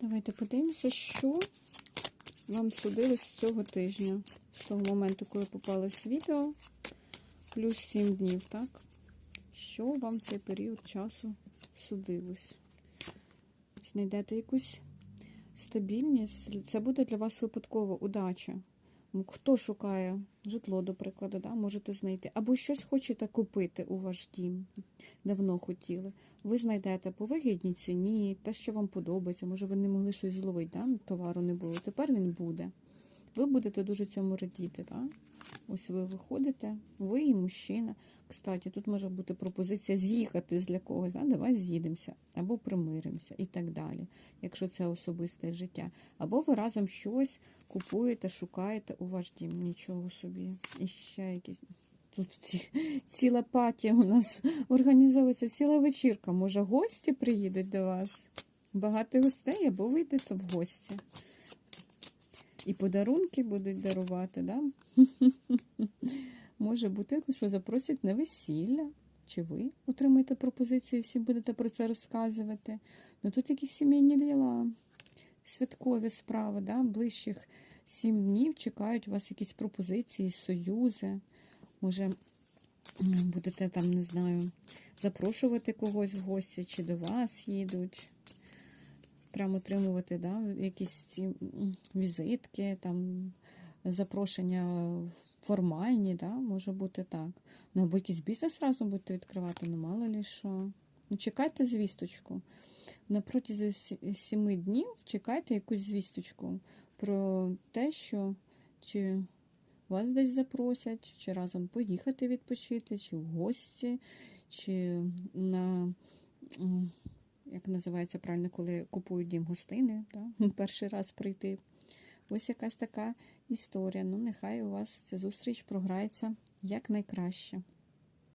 Давайте подивимося, що вам судилось цього тижня. З того моменту, коли попалось відео, плюс 7 днів, так? Що вам цей період часу судилось? Знайдете якусь стабільність. Це буде для вас випадкова удача. Ну, Хто шукає житло, до прикладу, да, можете знайти. Або щось хочете купити у ваш дім, давно хотіли. Ви знайдете по вигідній ціні, те, що вам подобається. Може, ви не могли щось зловити, да? товару не було. Тепер він буде. Ви будете дуже цьому радіти. Да? Ось ви виходите, ви і мужчина. Кстати, тут може бути пропозиція з'їхати для когось, да? давай з'їдемося, або примиримося і так далі, якщо це особисте життя. Або ви разом щось купуєте, шукаєте у ваш дім. Нічого собі. І ще якісь. Тут ці, ціла патія у нас організовується, ціла вечірка. Може, гості приїдуть до вас? Багато гостей, або ви йдете в гості. І подарунки будуть дарувати, да? Може бути, що запросять на весілля. Чи ви отримаєте пропозиції, всі будете про це розказувати. Ну тут якісь сімейні діла, святкові справи, да? ближчих сім днів чекають у вас якісь пропозиції, союзи. Може, будете там, не знаю, запрошувати когось в гості, чи до вас їдуть. Прямо отримувати да, якісь ці візитки, там, запрошення формальні, да, може бути так. Ну, або якийсь бізнес разом будете відкривати, ну мало лі що. Ну, чекайте звісточку. На протязі сіми днів чекайте якусь звісточку про те, що чи вас десь запросять, чи разом поїхати відпочити, чи в гості, чи на, як називається правильно, коли купують дім гостини, да? перший раз прийти. Ось якась така історія. Ну, нехай у вас ця зустріч програється якнайкраще.